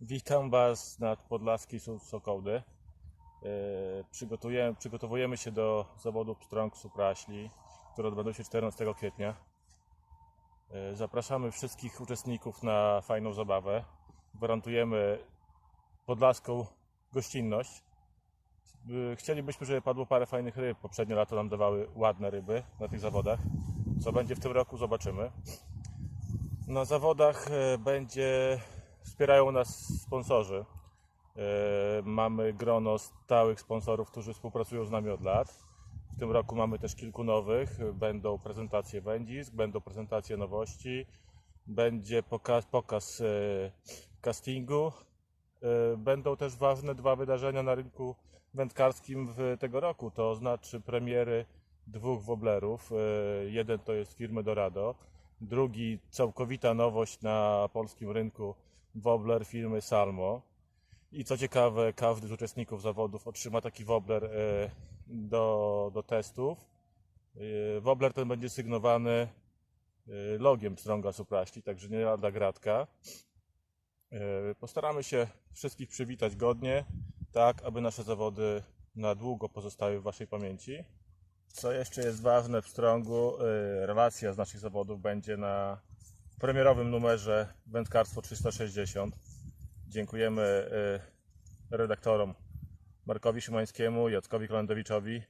Witam Was nad Podlaskiej Su- Sokołdy. E, Przygotujemy, przygotowujemy się do zawodów Strong Supraśli, które odbędą się 14 kwietnia. E, Zapraszamy wszystkich uczestników na fajną zabawę. Gwarantujemy podlaską gościnność. E, Chcielibyśmy, żeby padło parę fajnych ryb. Poprzednie lato nam dawały ładne ryby na tych zawodach. Co będzie w tym roku, zobaczymy. Na zawodach e, będzie wspierają nas sponsorzy. E, Mamy grono stałych sponsorów, którzy współpracują z nami od lat. W tym roku mamy też kilku nowych. Będą prezentacje wędzisk, będą prezentacje nowości, będzie pokaz, pokaz e, castingu. Będą też ważne dwa wydarzenia na rynku wędkarskim w tego roku, to znaczy premiery dwóch woblerów. Jeden to jest firmy Dorado, drugi całkowita nowość na polskim rynku wobler firmy Salmo. I co ciekawe, każdy z uczestników zawodów otrzyma taki wobler e, do, do testów. E, Wobler ten będzie sygnowany e, logiem Stronga Supraśli, także nie lada gratka. Postaramy się wszystkich przywitać godnie, tak aby nasze zawody na długo pozostały w Waszej pamięci. Co jeszcze jest ważne w Strongu, e, relacja z naszych zawodów będzie na premierowym numerze Wędkarstwo 360. Dziękujemy e, redaktorom Markowi Szymańskiemu, Jackowi Kolandowiczowi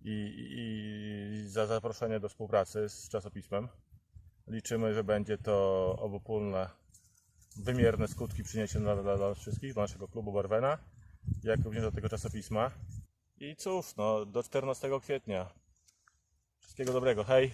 i, i, i za zaproszenie do współpracy z czasopismem. Liczymy, że będzie to obopólne, wymierne skutki przyniesie dla, dla, dla nas wszystkich, dla naszego klubu Barwena, jak również do tego czasopisma. I cóż, no, do 14 kwietnia. Wszystkiego dobrego, hej!